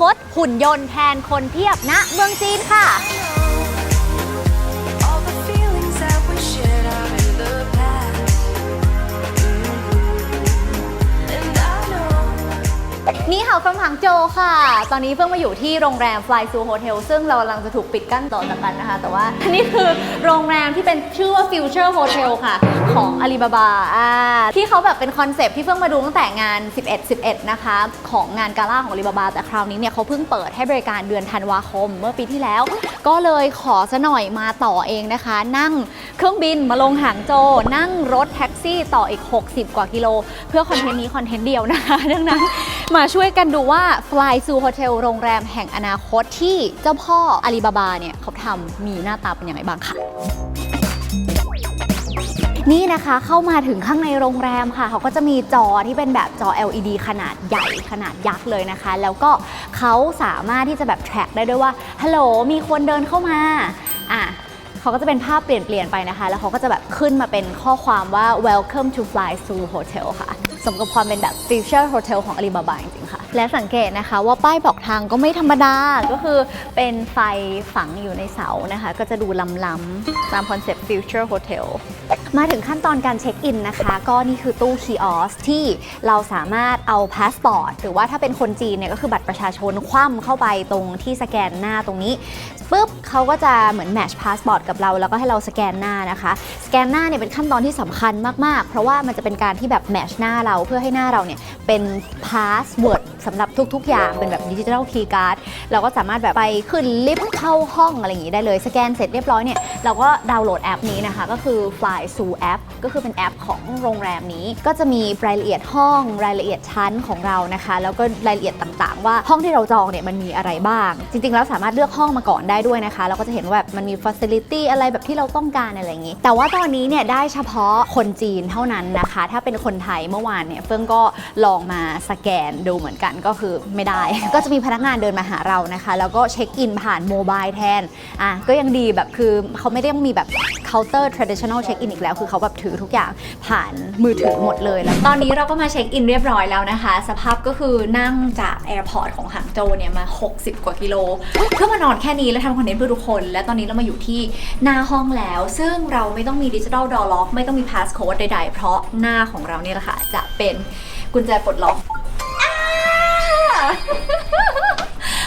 คตหุ่นยนต์แทนคนเพียบณเมืองจีนค่ะ นี่ค่ะฟังหังโจค่ะ ตอนนี้เพิ่งมาอยู่ที่โรงแรม Fly Zoo Hotel ซึ่งเรากำลังจะถูกปิดกั้นต่อจากกันนะคะ แต่ว่านี่คือโรงแรมที่เป็นชื่อว่า Future Hotel ค่ะ ของ Alibaba อ่าที่เขาแบบเป็นคอนเซปที่เพิ่งมาดูตั้งแต่งาน 11 11 นะคะ ของงานกาล่าของ Alibaba แต่คราวนี้เนี่ยเขาเพิ่งเปิดให้บริการเดือนธันวาคมเมื่อปีที่แล้ว ก็เลยขอซะหน่อยมาต่อเองนะคะ นั่งเครื่องบินมาลงหางโจ นั่งรถแท็กซี่ต่ออีก 60 กว่ากิโล เพื่อคอนเทนต์นี้คอนเทนต์เดียวนะคะดังนั้นมาช่วยกันดูว่า Fly Zoo Hotel โรงแรมแห่งอนาคตที่เจ้าพ่ออาลีบาบาเนี่ยเขาทำมีหน้าตาเป็นยังไงบ้างค่ะนี่นะคะเข้ามาถึงข้างในโรงแรมค่ะ เขาก็จะมีจอที่เป็นแบบจอ LED ขนาดใหญ่ขนาดยักษ์เลยนะคะ แล้วก็เขาสามารถที่จะแบบ track ได้ด้วยว่าฮัลโหลมีคนเดินเข้ามาอะเขาก็จะเป็นภาพเปลี่ยนเปลี่ยนๆไปนะคะ แล้วเขาก็จะแบบขึ้นมาเป็นข้อความว่า welcome to fly zoo hotel ค่ะ สมกับความเป็นแบบ future hotel ของอาลีบาบาจริงๆค่ะ และสังเกตนะคะว่าป้ายบอกทางก็ไม่ธรรมดา ก็คือเป็นไฟฝังอยู่ในเสานะคะ ก็จะดูล้ำๆตามคอนเซ็ปต์ future hotel มาถึงขั้นตอนการเช็คอินนะคะ ก็นี่คือตู้คีออสที่เราสามารถเอาพาสปอร์ตหรือว่าถ้าเป็นคนจีนเนี่ยก็คือบัตรประชาชนคว่ำเข้าไปตรงที่สแกนหน้าตรงนี้ปุ๊บเขาก็จะเหมือนแมชพาสปอร์ตกับเราแล้วก็ให้เราสแกนหน้านะคะ สแกนหน้าเนี่ยเป็นขั้นตอนที่สำคัญมาก ๆ เพราะว่ามันจะเป็นการที่แบบแมชหน้าเราเพื่อให้หน้าเราเนี่ยเป็นพาสเวิร์ดสำหรับทุก ๆ อย่างเป็นแบบดิจิทัลคีย์การ์ดเราก็สามารถแบบไปขึ้นลิฟต์เข้าห้องอะไรอย่างนี้ได้เลย สแกนเสร็จเรียบร้อยเนี่ยเราก็ดาวน์โหลดแอปนี้นะคะ ก็คือ Fly Zoo App ก็คือเป็นแอปของโรงแรมนี้ ก็จะมีรายละเอียดห้องรายละเอียดชั้นของเรานะคะ แล้วก็รายละเอียดต่างๆ ว่าห้องที่เราจองเนี่ยมันมีอะไรบ้าง จริงๆแล้วสามารถเลือกห้องมาก่อนได้ด้วยนะคะเราก็จะเห็นว่าแบบมันมี facility อะไรแบบที่เราต้องการอะไรอย่างนี้ แต่ว่าตอนนี้เนี่ยได้เฉพาะคนจีนเท่านั้นนะคะ ถ้าเป็นคนไทยเมื่อวานเนี่ยเฟิงก็ลองมาสแกนดูเหมือนกันก็คือไม่ได้ ก็จะมีพนักงานเดินมาหาเรานะคะ แล้วก็เช็คอินผ่านโมบายแทนอะก็ยังดีแบบคือเขาไม่ได้ต้องมีแบบเคาน์เตอร์ traditional check in อีกแล้วคือเขาแบบถือทุกอย่างผ่านมือถือหมดเลยแล้ว ตอนนี้เราก็มาเช็คอินเรียบร้อยแล้วนะคะ สภาพก็คือนั่งจากแอร์พอร์ตของหางโจวเนี่ยมา 60 กว่ากิโล เพื่อมานอนแค่นี้แล้วทำคอนเทนต์เพื่อทุกคน และตอนนี้เรามาอยู่ที่หน้าห้องแล้ว ซึ่งเราไม่ต้องมีดิจิทัลดอล็อกไม่ต้องมีพาสโค้ดใดๆ เพราะหน้าของเราเนี่ยแหละค่ะจะเป็นกุญแจปลดล็อกอ่า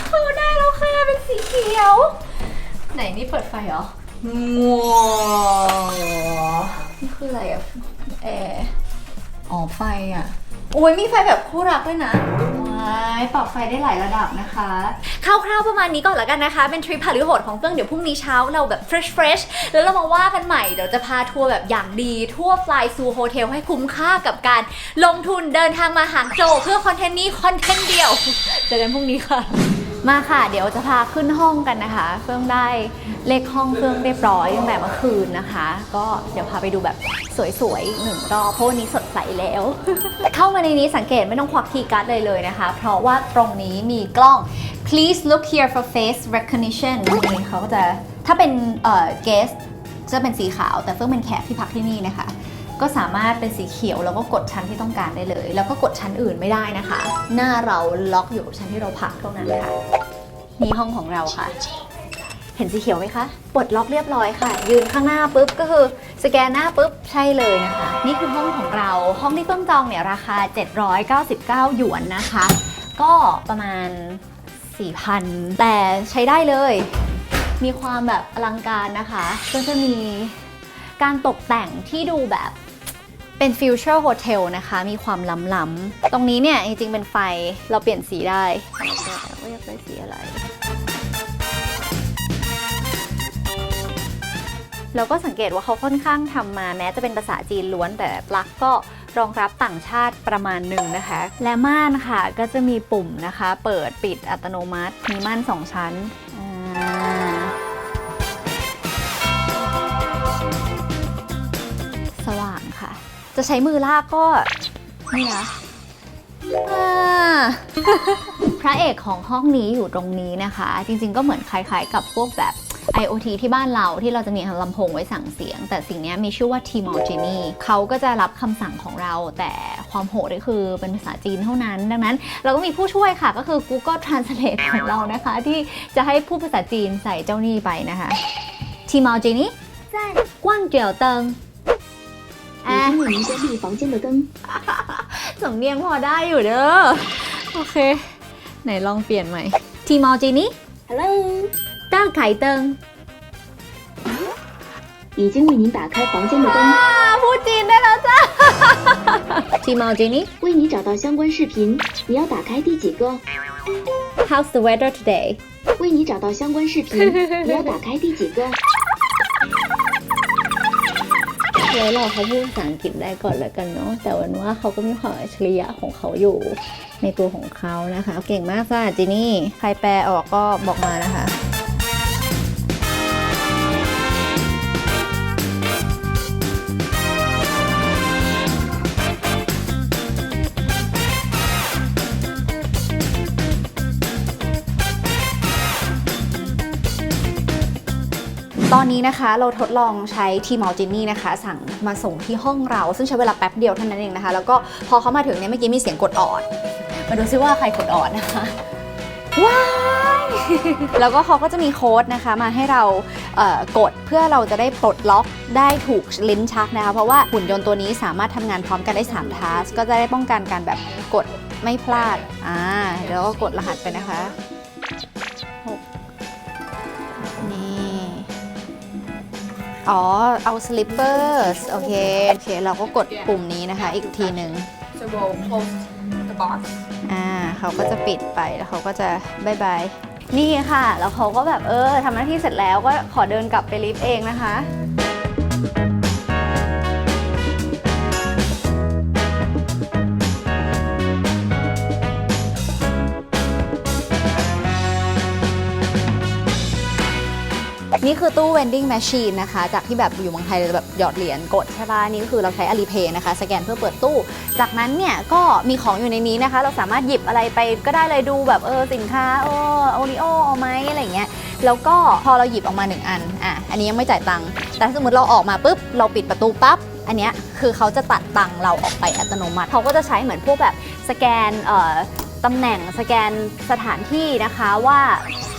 เข้าได้แล้วค่ะเป็นสีเขียว ไหนนี่เปิดไฟเหรอว้าว คืออะไรอะแอร์อ๋อไฟอะโอ้ยมีไฟแบบคู่รักด้วยนะว้ายปรับไฟได้หลายระดับนะคะ คร่าวๆประมาณนี้ก่อนละกันนะคะ เป็นทริปพาริโหดของเฟื่องเดี๋ยวพรุ่งนี้เช้าเราแบบ fresh fresh แล้วเรามาว่ากันใหม่ เดี๋ยวจะพาทัวร์แบบอย่างดีทั่ว Fly Zoo Hotel ให้คุ้มค่ากับการลงทุนเดินทางมาหางโจวเพื่อคอนเทนต์นี้คอนเทนต์เดียว เจอกันพรุ่งนี้ค่ะ มาค่ะ เดี๋ยวจะพาขึ้นห้องกันนะคะ เฟื่องได้เลขห้องเฟื่องเรียบร้อยตั้งแต่เมื่อคืนนะคะ ก็เดี๋ยวพาไปดูแบบสวยๆหนึ่งรอบเพราะวันนี้สดใสแล้ว เข้ามาในนี้สังเกตไม่ต้องควักคีย์การ์ดเลยเลยนะคะ เพราะว่าตรงนี้มีกล้อง please look here for face recognition นี่เขาก็จะถ้าเป็นเอ่อ guest จะเป็นสีขาวแต่เฟื่องเป็นแขกที่พักที่นี่นะคะ ก็สามารถเป็นสีเขียวแล้วก็กดชั้นที่ต้องการได้เลย แล้วก็กดชั้นอื่นไม่ได้นะคะ หน้าเราล็อกอยู่กับชั้นที่เราพักเท่านั้นค่ะ นี่ห้องของเราค่ะ เห็นสีเขียวไหมคะปลดล็อกเรียบร้อยค่ะ ยืนข้างหน้าปุ๊บก็คือสแกนหน้าปุ๊บใช่เลยนะคะ นี่คือห้องของเราห้องที่เพิ่งจองเนี่ยราคา 799 หยวนนะคะ ก็ประมาณ 4,000 แต่ใช้ได้เลย มีความแบบอลังการนะคะ ก็จะมีการตกแต่งที่ดูแบบ เป็นฟิวเจอร์โฮเทลนะคะ มีความล้ำๆ ตรงนี้เนี่ย จริงๆ เป็นไฟเราเปลี่ยนสีได้แต่ว่าอยากได้สีอะไรแล้วก็สังเกตว่าเขาค่อนข้างทำมาแม้จะเป็นภาษาจีนล้วนแต่ปลั๊กก็รองรับต่างชาติประมาณหนึ่งนะคะ และม่านค่ะก็จะมีปุ่มนะคะ เปิดปิดอัตโนมัติ มีม่านสองชั้นอ่า จะใช้มือลากก็นี่นะพระเอกของห้องนี้อยู่ตรงนี้นะคะ จริงๆก็เหมือนคล้ายๆ กับพวกแบบ IoT ที่บ้านเราที่เราจะมีลำโพงไว้สั่งเสียง แต่สิ่งนี้มีชื่อว่า Tmall Genie เขาก็จะรับคำสั่งของเรา แต่ความโหดก็คือเป็นภาษาจีนเท่านั้น ดังนั้นเราก็มีผู้ช่วยค่ะ ก็คือ Google Translate ของเรานะคะ ที่จะให้พูดภาษาจีนใส่เจ้านี่ไปนะคะ Tmall Genie 在，กว้างเจียวเติง 已经为您关闭房间的灯。 สำเนียงพอได้อยู่เด้อ โอเค ไหนลองเปลี่ยนใหม่ Tmall Genie Hello， ต้าไข่เติง 已经为您打开房间的灯， พูดจีนได้แล้วจ้า Tmall Genie 为你找到相关视频，你要打开第几个？ How's the weather today 为你找到相关视频，你要打开第几个？ ไว้รอเขาพูดภาษาอังกฤษได้ก่อนแล้วกันเนาะแต่วันว่าเขาก็มีความอัจฉริยะของเขาอยู่ในตัวของเขานะคะ เก่งมากจ้าจีนี่ใครแปลออกก็บอกมานะคะ ตอนนี้นะคะเราทดลองใช้ทีมอลจินี่นะคะ สั่งมาส่งที่ห้องเรา ซึ่งใช้เวลาแป๊บเดียวเท่านั้นเองนะคะ แล้วก็พอเขามาถึงเนี่ยเมื่อกี้มีเสียงกดออด มาดูซิว่าใครกดออดนะคะว้ายแล้วก็เขาก็จะมีโค้ดนะคะมาให้เราเอ่อกดเพื่อเราจะได้ปลดล็อกได้ถูกลิ้นชักนะคะ เพราะว่าหุ่นยนต์ตัวนี้สามารถทำงานพร้อมกันได้3ทัสก็จะได้ป้องกันการแบบกดไม่พลาดอ่าเดี๋ยวก็กดรหัสไปนะคะ อ๋อ เอา slippers โอเค โอเค เราก็กดปุ่มนี้นะคะ อีกทีหนึ่ง So we'll close the box. อ่าเขาก็จะปิดไปแล้วเขาก็จะบายบาย นี่ค่ะ แล้วเขาก็แบบเออทำหน้าที่เสร็จแล้วก็ขอเดินกลับไปลิฟต์เองนะคะ นี่คือตู้ vending machine นะคะ จากที่แบบอยู่เมืองไทยเราจะแบบหยอดเหรียญกดใช่ป่ะนี่ก็คือเราใช้ Alipay นะคะ สแกนเพื่อเปิดตู้ จากนั้นเนี่ยก็มีของอยู่ในนี้นะคะ เราสามารถหยิบอะไรไปก็ได้เลยดูแบบเออสินค้าเออโอริโอเอาไหมอะไรเงี้ยแล้วก็พอเราหยิบออกมาหนึ่งอันอะอันนี้ยังไม่จ่ายตังค์แต่สมมติเราออกมาปุ๊บเราปิดประตูปั๊บอันเนี้ยคือเขาจะตัดตังค์เราออกไปอัตโนมัติเขาก็จะใช้เหมือนพวกแบบสแกนเอ่อตำแหน่งสแกนสถานที่นะคะว่า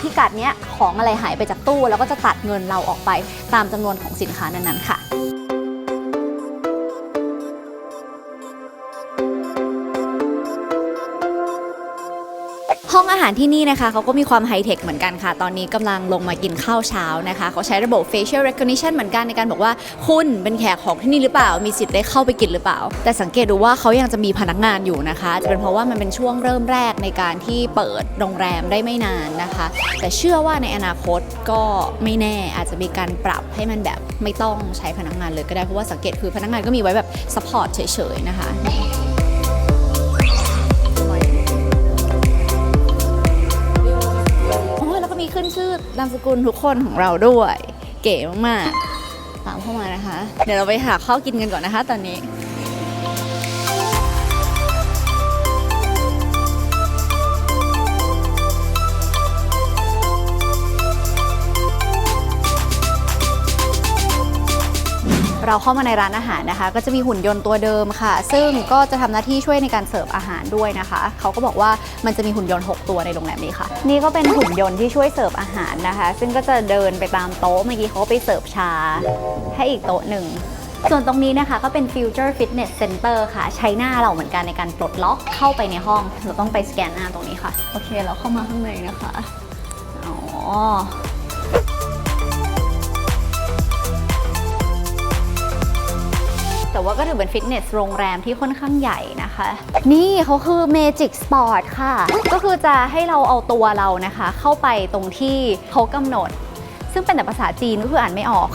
พิกัดเนี้ยของอะไรหายไปจากตู้ แล้วก็จะตัดเงินเราออกไปตามจำนวนของสินค้านั้นๆค่ะ ห้องอาหารที่นี่นะคะเขาก็มีความไฮเทคเหมือนกันค่ะ ตอนนี้กำลังลงมากินข้าวเช้านะคะ เขาใช้ระบบ facial recognition เหมือนกันในการบอกว่า คุณเป็นแขกของที่นี่หรือเปล่า มีสิทธิ์ได้เข้าไปกินหรือเปล่า แต่สังเกตดูว่าเขายังจะมีพนักงานอยู่นะคะ จะเป็นเพราะว่ามันเป็นช่วงเริ่มแรกในการที่เปิดโรงแรมได้ไม่นานนะคะ แต่เชื่อว่าในอนาคตก็ไม่แน่อาจจะมีการปรับให้มันแบบไม่ต้องใช้พนักงานเลยก็ได้เพราะว่าสังเกตคือพนักงานก็มีไว้แบบ support เฉยๆนะคะ นามสกุลทุกคนของเราด้วย เก๋มากๆตามเข้ามานะคะ เดี๋ยวเราไปหาข้าวกินกันก่อนนะคะ ตอนนี้ เราเข้ามาในร้านอาหารนะคะ ก็จะมีหุ่นยนต์ตัวเดิมค่ะ ซึ่งก็จะทำหน้าที่ช่วยในการเสิร์ฟอาหารด้วยนะคะเขาก็บอกว่ามันจะมีหุ่นยนต์ 6 ตัวในโรงแรมนี้ค่ะ นี่ก็เป็นหุ่นยนต์ที่ช่วยเสิร์ฟอาหารนะคะ ซึ่งก็จะเดินไปตามโต๊ะเมื่อกี้เขาก็ไปเสิร์ฟชา ให้อีกโต๊ะหนึ่งส่วนตรงนี้นะคะก็เป็น Future Fitness Center ค่ะ ใช้หน้าเราเหมือนกันในการปลดล็อกเข้าไปในห้อง เราต้องไปสแกนหน้าตรงนี้ค่ะ โอเค เราเข้ามาข้างในนะคะ อ๋อ ว่าก็ถือเป็นฟิตเนสโรงแรมที่ค่อนข้างใหญ่นะคะ นี่เขาคือ Magic Sport ค่ะ ก็คือจะให้เราเอาตัวเรานะคะ เข้าไปตรงที่เขากำหนด ซึ่งเป็นแต่ภาษาจีนก็คืออ่านไม่ออก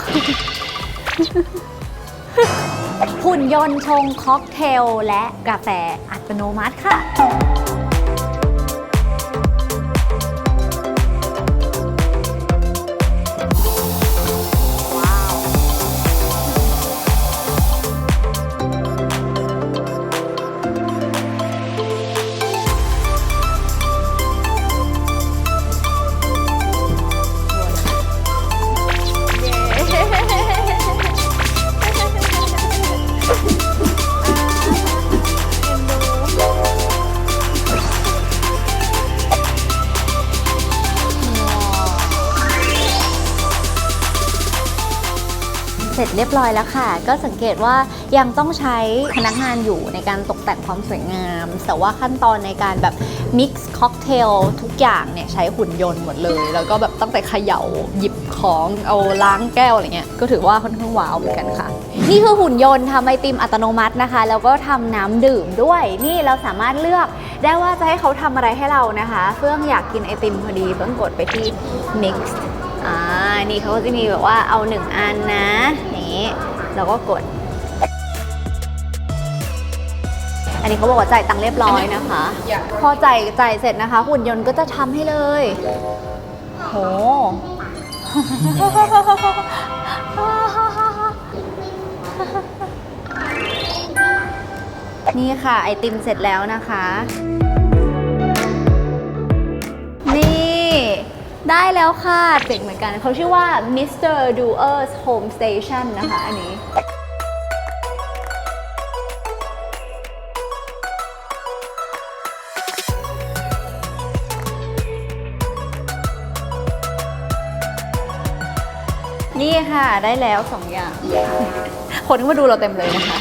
หุ่นยนต์ชงค็อกเทลและกาแฟอัตโนมัติค่ะ สร็จเรียบร้อยแล้วค่ะ ก็สังเกตว่ายังต้องใช้พนักงานอยู่ในการตกแต่งความสวยงาม แต่ว่าขั้นตอนในการแบบมิกซ์ค็อกเทลทุกอย่างเนี่ยใช้หุ่นยนต์หมดเลย แล้วก็แบบตั้งแต่เขย่าหยิบของเอาล้างแก้วอะไรเงี้ยก็ถือว่าค่อนข้างว้าวเหมือนกันค่ะ นี่คือหุ่นยนต์ทำไอติมอัตโนมัตินะคะ แล้วก็ทำน้ำดื่มด้วย นี่เราสามารถเลือกได้ว่าจะให้เขาทำอะไรให้เรานะคะเฟื่องอยากกินไอติมพอดีเฟื่องกดไปที่ mix อ่า นี่เขาก็จะมีแบบว่าเอาหนึ่งอันนะ นี่แล้วก็กด อันนี้เขาบอกว่าจ่ายตังค์เรียบร้อยนะคะ Yeah. พอจ่ายจ่ายเสร็จนะคะ หุ่นยนต์ก็จะทำให้เลย โห นี่ค่ะ ไอติมเสร็จแล้วนะคะ ได้แล้วค่ะเจ๋งเหมือนกันเขาชื่อว่า Mr. Doer's Home Station นะคะ อันนี้นี่ค่ะ ได้แล้วสองอย่าง คนที่มาดูเราเต็มเลยนะคะ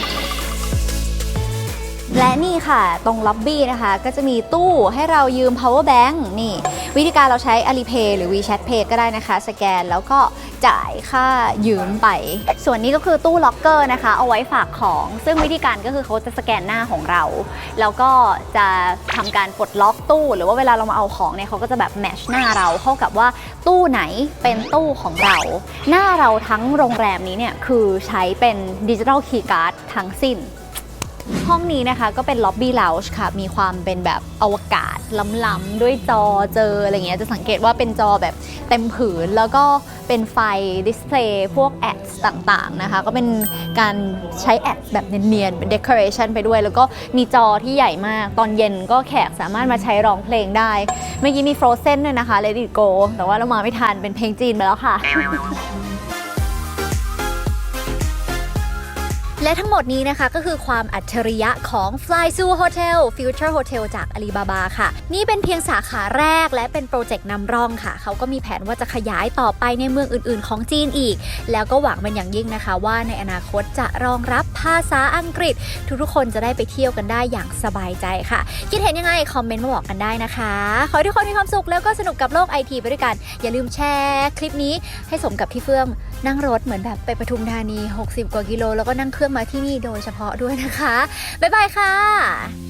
และนี่ค่ะ ตรงล็อบบี้นะคะ ก็จะมีตู้ให้เรายืม power bank นี่ วิธีการเราใช้ Alipay หรือ WeChat Pay ก็ได้นะคะ สแกนแล้วก็จ่ายค่ายืมไป ส่วนนี้ก็คือตู้ล็อกเกอร์นะคะ เอาไว้ฝากของ ซึ่งวิธีการก็คือเขาจะสแกนหน้าของเรา แล้วก็จะทำการปลดล็อกตู้ หรือว่าเวลาเรามาเอาของเนี่ยเขาก็จะแบบแมชหน้าเราเข้ากับว่าตู้ไหนเป็นตู้ของเรา หน้าเราทั้งโรงแรมนี้เนี่ยคือใช้เป็นดิจิทัลคีย์การ์ดทั้งสิ้น ห้องนี้นะคะก็เป็นล็อบบี้ล u ว g e ค่ะ มีความเป็นแบบอวกาศล้ำๆด้วยจอเจออะไรเงี้ย จะสังเกตว่าเป็นจอแบบเต็มผืน แล้วก็เป็นไฟดิสเพลย์พวกแอดต่างๆนะคะ ก็เป็นการใช้แอดแบบเนียนๆ เป็นเด o อเรชันไปด้วย แล้วก็มีจอที่ใหญ่มาก ตอนเย็นก็แขกสามารถมาใช้ร้องเพลงได้ เมื่อกี้มี Frozen ด้วยนะคะ Let It Go แต่ว่าเรามาไม่ทันเป็นเพลงจีนไปแล้วค่ะ และทั้งหมดนี้นะคะก็คือความอัจฉริยะของ Fly Zoo Hotel Future Hotel จาก Alibaba ค่ะ นี่เป็นเพียงสาขาแรกและเป็นโปรเจกต์นำร่องค่ะ เขาก็มีแผนว่าจะขยายต่อไปในเมืองอื่น ๆ ของจีนอีก แล้วก็หวังเป็นอย่างยิ่งนะคะ ว่าในอนาคตจะรองรับภาษาอังกฤษ ทุกๆ คนจะได้ไปเที่ยวกันได้อย่างสบายใจค่ะ คิดเห็นยังไง คอมเมนต์มาบอกกันได้นะคะ ขอให้ทุกคนมีความสุขแล้วก็สนุกกับโลกไอทีไปด้วยกัน อย่าลืมแชร์คลิปนี้ให้สมกับที่เฟื่องนั่งรถเหมือนแบบไปปทุมธานี 60 กว่ากิโลแล้วก็นั่งเครื่องมาที่นี่โดยเฉพาะด้วยนะคะ บ๊ายบายค่ะ